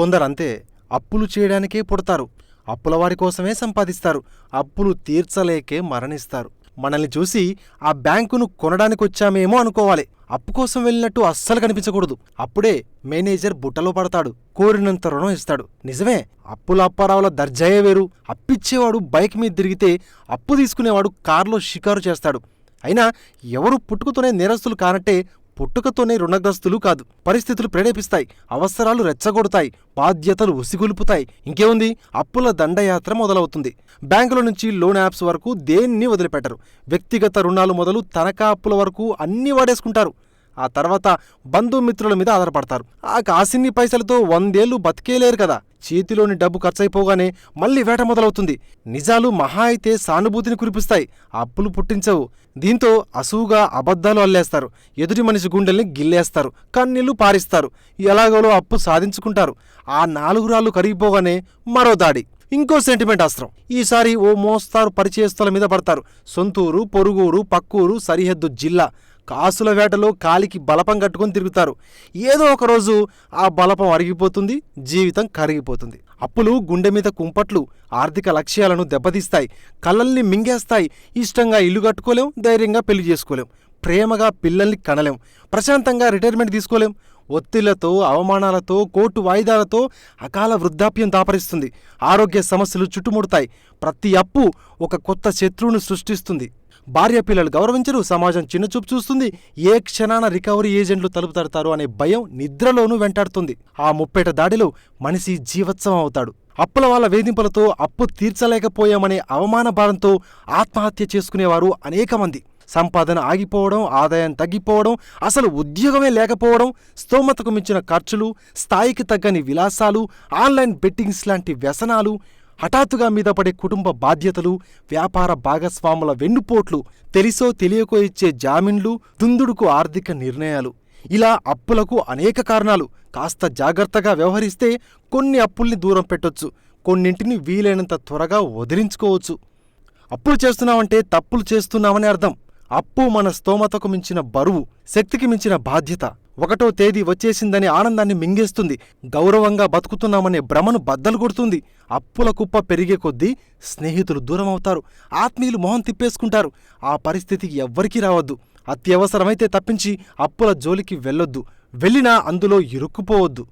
కొందరంతే అప్పులు చేయడానికే పుడతారు. అప్పుల వారి కోసమే సంపాదిస్తారు. అప్పులు తీర్చలేకే మరణిస్తారు. మనల్ని చూసి ఆ బ్యాంకును కొనడానికి వచ్చామేమో అనుకోవాలి. అప్పు కోసం వెళ్ళినట్టు అస్సలు కనిపించకూడదు. అప్పుడే మేనేజర్ బుట్టలో పడతాడు. కోరినంత రుణం ఇస్తాడు. నిజమే అప్పుల అప్పారావుల దర్జాయే వేరు. అప్పిచ్చేవాడు బైక్ మీద తిరిగితే అప్పు తీసుకునేవాడు కారులో షికారు చేస్తాడు. అయినా ఎవరు పుట్టుకతోనే నేరస్తులు కానట్టే పుట్టుకతోనే రుణగ్రస్తులు కాదు పరిస్థితులు ప్రేరేపిస్తాయి అవసరాలు రెచ్చగొడతాయి బాధ్యతలు ఉసిగొలుపుతాయి. ఇంకేముంది? అప్పుల దండయాత్ర మొదలవుతుంది. బ్యాంకుల నుంచి లోన్ యాప్స్ వరకు దేన్ని వదిలిపెట్టరు? వ్యక్తిగత రుణాలు మొదలు తనఖా అప్పుల వరకు అన్నీ వాడేసుకుంటారు. ఆ తర్వాత బంధుమిత్రుల మీద ఆధారపడతారు. ఆ కాసిన్ని పైసలతో వందేళ్ళు బతికేలేరు కదా. చేతిలోని డబ్బు ఖర్చయిపోగానే మళ్ళీ వేట మొదలవుతుంది. నిజాలు మహా అయితే సానుభూతిని కురిపిస్తాయి. అప్పులు పుట్టించవు. దీంతో అసువుగా అబద్ధాలు అల్లేస్తారు. ఎదుటి మనిషి గుండెల్ని గిల్లేస్తారు. కన్నీళ్ళు పారిస్తారు. ఎలాగోలో అప్పు సాధించుకుంటారు. ఆ నాలుగు రాళ్ళు కరిగిపోగానే మరో దాడి. ఇంకో సెంటిమెంట్ అస్త్రం. ఈసారి ఓ మోస్తారు పరిచయస్తుల మీద పడతారు. సొంతూరు పొరుగురు పక్కూరు సరిహద్దు జిల్లా. కాసుల వేటలో కాలికి బలపం కట్టుకొని తిరుగుతారు. ఏదో ఒకరోజు ఆ బలపం అరిగిపోతుంది జీవితం కరిగిపోతుంది. అప్పులు గుండె మీద కుంపట్లు ఆర్థిక లక్ష్యాలను దెబ్బతీస్తాయి కళ్ళల్ని మింగేస్తాయి. ఇష్టంగా ఇల్లు కట్టుకోలేం ధైర్యంగా పెళ్ళి చేసుకోలేం. ప్రేమగా పిల్లల్ని కనలేం. ప్రశాంతంగా రిటైర్మెంట్ తీసుకోలేం. ఒత్తిళ్ళతో అవమానాలతో కోర్టు వాయిదాలతో అకాల వృద్ధాప్యం దాపరిస్తుంది. ఆరోగ్య సమస్యలు చుట్టుముడతాయి. ప్రతి అప్పు ఒక కొత్త శత్రువును సృష్టిస్తుంది. భార్య పిల్లలు గౌరవించరు సమాజం చిన్నచూపు చూస్తుంది ఏ క్షణాన రికవరీ ఏజెంట్లు తలుపు తడతారు అనే భయం నిద్రలోనూ వెంటాడుతుంది. ఆ ముప్పేట దాడిలో మనిషి జీవత్సవం అవుతాడు. అప్పుల వాళ్ళ వేధింపులతో అప్పు తీర్చలేకపోయామనే అవమాన భారంతో ఆత్మహత్య చేసుకునేవారు అనేక మంది. సంపాదన ఆగిపోవడం ఆదాయం తగ్గిపోవడం అసలు ఉద్యోగమే లేకపోవడం స్తోమతకు మించిన ఖర్చులు స్థాయికి తగ్గని విలాసాలు ఆన్లైన్ బెట్టింగ్స్ లాంటి వ్యసనాలు హఠాత్తుగా మీద పడే కుటుంబ బాధ్యతలు వ్యాపార భాగస్వాముల వెన్నుపోట్లు తెలిసో తెలియకో ఇచ్చే జామీన్లు దుందుడుకు ఆర్థిక నిర్ణయాలు. ఇలా అప్పులకు అనేక కారణాలు. కాస్త జాగ్రత్తగా వ్యవహరిస్తే కొన్ని అప్పుల్ని దూరం పెట్టొచ్చు. కొన్నింటిని వీలైనంత త్వరగా వదిలించుకోవచ్చు. అప్పులు చేస్తున్నామంటే తప్పులు చేస్తున్నామని అర్థం. అప్పు మన స్తోమతకు మించిన బరువు శక్తికి మించిన బాధ్యత. ఒకటో తేదీ వచ్చేసిందనే ఆనందాన్ని మింగేస్తుంది. గౌరవంగా బతుకుతున్నామనే భ్రమను బద్దలు కొడుతుంది అప్పుల కుప్ప పెరిగే కొద్దీ స్నేహితులు దూరమవుతారు. ఆత్మీయులు మొహం తిప్పేసుకుంటారు. ఆ పరిస్థితి ఎవ్వరికీ రావద్దు. అత్యవసరమైతే తప్పించి అప్పుల జోలికి వెళ్ళొద్దు. వెళ్ళినా అందులో ఇరుక్కుపోవద్దు.